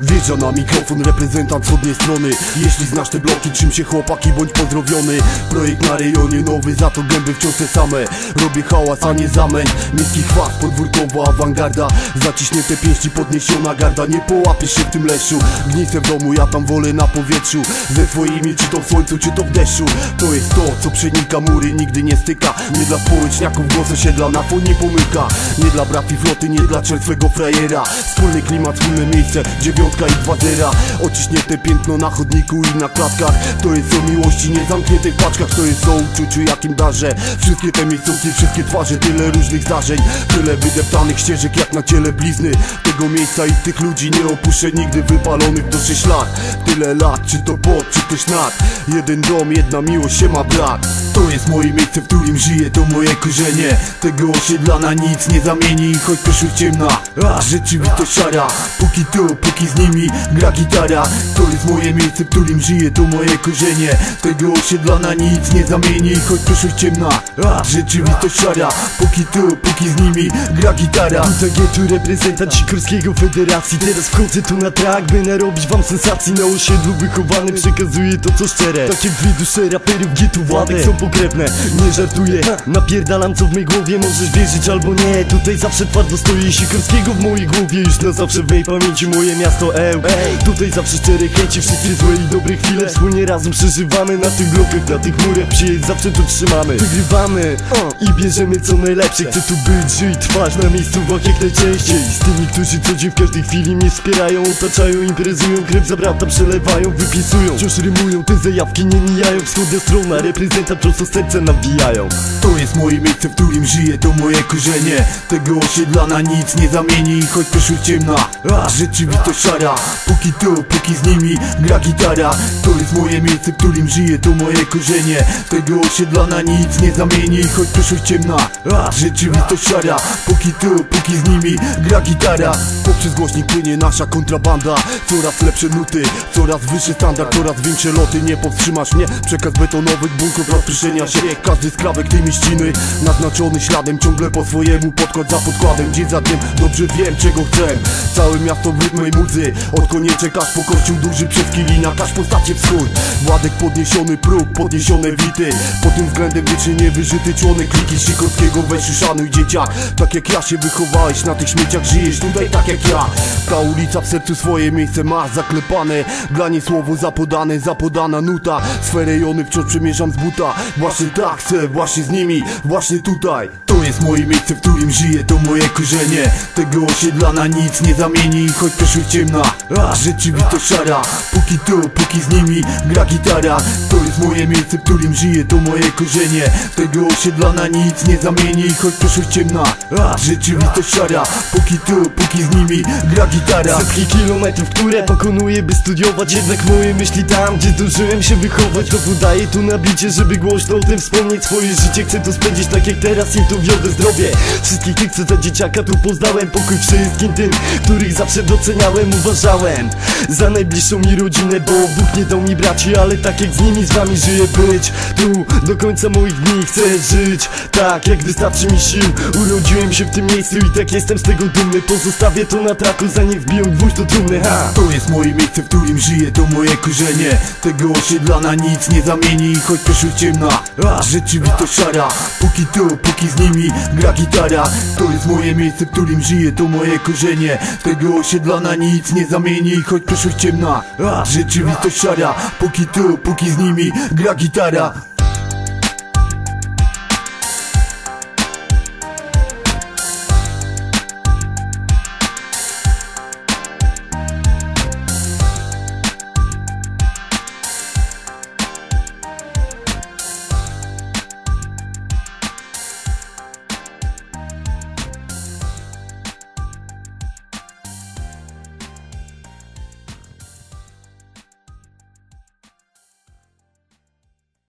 Wjeżdża na mikrofon reprezentant wschodniej strony. Jeśli znasz te bloki, czym się chłopaki, bądź pozdrowiony. Projekt na rejonie nowy, za to gęby wciąż te same. Robię hałas, a nie zamęt. Miejski chwast, podwórkowa awangarda. Zaciśnięte pięści, podniesiona garda. Nie połapiesz się w tym leszu. Gnisę w domu, ja tam wolę na powietrzu. Ze swoimi, czy to w słońcu, czy to w deszczu. To jest to, co przenika mury, nigdy nie styka. Nie dla społeczniaków, głos osiedla na fonie pomyka. Nie dla brafi floty, nie dla czerstwego frajera. Wspólny klimat, wspólne miejsce, i dwa zera Ociśnięte piętno na chodniku i na klatkach. To jest o miłości, nie zamkniętej w paczkach. To jest o uczuciu, jakim darzę Wszystkie te miejscówki, wszystkie twarze, tyle różnych zdarzeń. Tyle wydeptanych ścieżek, jak na ciele blizny. Tego miejsca i tych ludzi nie opuszczę nigdy Wypalonych do 6 lat Tyle lat, czy to pod, czy też nad Jeden dom, jedna miłość, się ma brat To jest moje miejsce, w którym żyję, to moje korzenie. Tego osiedla na nic nie zamieni Choć też ciemna, rzeczywistość szara. Póki tu, póki z nimi gra gitara. To jest moje miejsce, w którym żyję, to moje korzenie. Tego osiedla na nic nie zamieni Choć też ciemna, rzeczywistość szara. Póki tu, póki z nimi gra gitara. Tutaj tu reprezentant Sikorskiego Federacji. Teraz wchodzę tu na track, by narobić wam sensacji. Na osiedlu wychowany przekazuję to co szczere. Tak jak dwie dusze raperów gitu Władek są pokrewne. Nie żartuję, napierdalam co w mej głowie Możesz wierzyć albo nie, tutaj zawsze twardo stoję Sikorskiego w mojej głowie. Już na zawsze w mej pamięci Moje miasto Eł Tutaj zawsze szczere chęci, wszystkie złe i dobre chwile. Wspólnie razem przeżywamy na tych blokach, na tych murach Przyjedź zawsze tu trzymamy, wygrywamy I bierzemy co najlepsze, chcę tu być, żyć, trwać na miejscówach jak najczęściej. Z tymi, którzy co dzień w każdej chwili mnie wspierają Otaczają, imprezują, krew za brata przelewają Wypisują, wciąż rymują, te zajawki nie mijają. Wschodnia strona, reprezentant prosto serce nawijają. To jest moje miejsce, w którym żyję, to moje korzenie. Tego osiedla na nic nie zamieni Choć już ciemna, rzeczywistość szara Póki tu, póki z nimi gra gitara. To jest moje miejsce, w którym żyję, to moje korzenie. Tego osiedla na nic nie zamieni Choć już ciemna, rzeczywistość szara. Póki tu, póki z nimi gra gitara. Poprzez głośnik płynie nasza kontrabanda. Coraz lepsze nuty, coraz wyższy standard Coraz większe loty, nie powstrzymasz mnie Przekaz betonowych bunkrów rozpryszenia się. Każdy skrawek tej mieściny Naznaczony śladem, ciągle po swojemu Podkład za podkładem, dzień za dniem Dobrze wiem czego chcę. Całe miasto w rytmej muzy Od konieczek aż po kościół duży przez kilina Każ postacie wschód Władek podniesiony próg, podniesione wity. Pod tym względem wiecznie niewyżyty członek kliki Sikorskiego weź szanuj dzieciak Tak jak ja się wychowałeś na tych śmieciach Żyjesz tutaj tak jak ja. Ta ulica w sercu swoje miejsce ma zaklepane. Dla niej słowo zapodane, zapodana nuta. Swe rejony wciąż przemierzam z buta. Właśnie tak chcę, właśnie z nimi, właśnie tutaj. To jest moje miejsce, w którym żyję, to moje korzenie. Tego osiedla na nic nie zamieni Choć też już ciemna, a rzeczywistość szara. Póki tu, póki z nimi gra gitara. To jest moje miejsce, w którym żyję, to moje korzenie. Tego osiedla na nic nie zamieni Choć już ciemna, a rzeczywistość szara. Póki tu, póki z nimi gra gitara. Setki kilometrów, które pokonuję, by studiować. Jednak moje myśli tam, gdzie zdążyłem się wychować. To podaję tu na bicie, żeby głośno o tym wspomnieć. Swoje życie chcę tu spędzić tak jak teraz im tu wiodę zdrowie. Wszystkich tych, co za dzieciaka tu poznałem. Pokój wszystkim tym, których zawsze doceniałem Uważałem za najbliższą mi rodzinę Bo Bóg nie dał mi braci, ale tak jak z nimi z wami żyję być Tu do końca moich dni. Chcę żyć Tak jak wystarczy mi sił. Urodziłem się w tym miejscu i tak jestem z tego dumny. Pozostawię to na traku, zanim wbiją gwóźdź do trumny. Ha! To jest moje miejsce, w którym żyję, to moje korzenie. Tego osiedla na nic nie zamieni Choć też ciemna, rzeczywistość szara. Póki tu, póki z nimi gra gitara. To jest moje miejsce, w którym żyję, to moje korzenie. Tego osiedla na nic nie zamieni Choć już ciemna, rzeczywistość szara Póki tu, póki z nimi gra gitara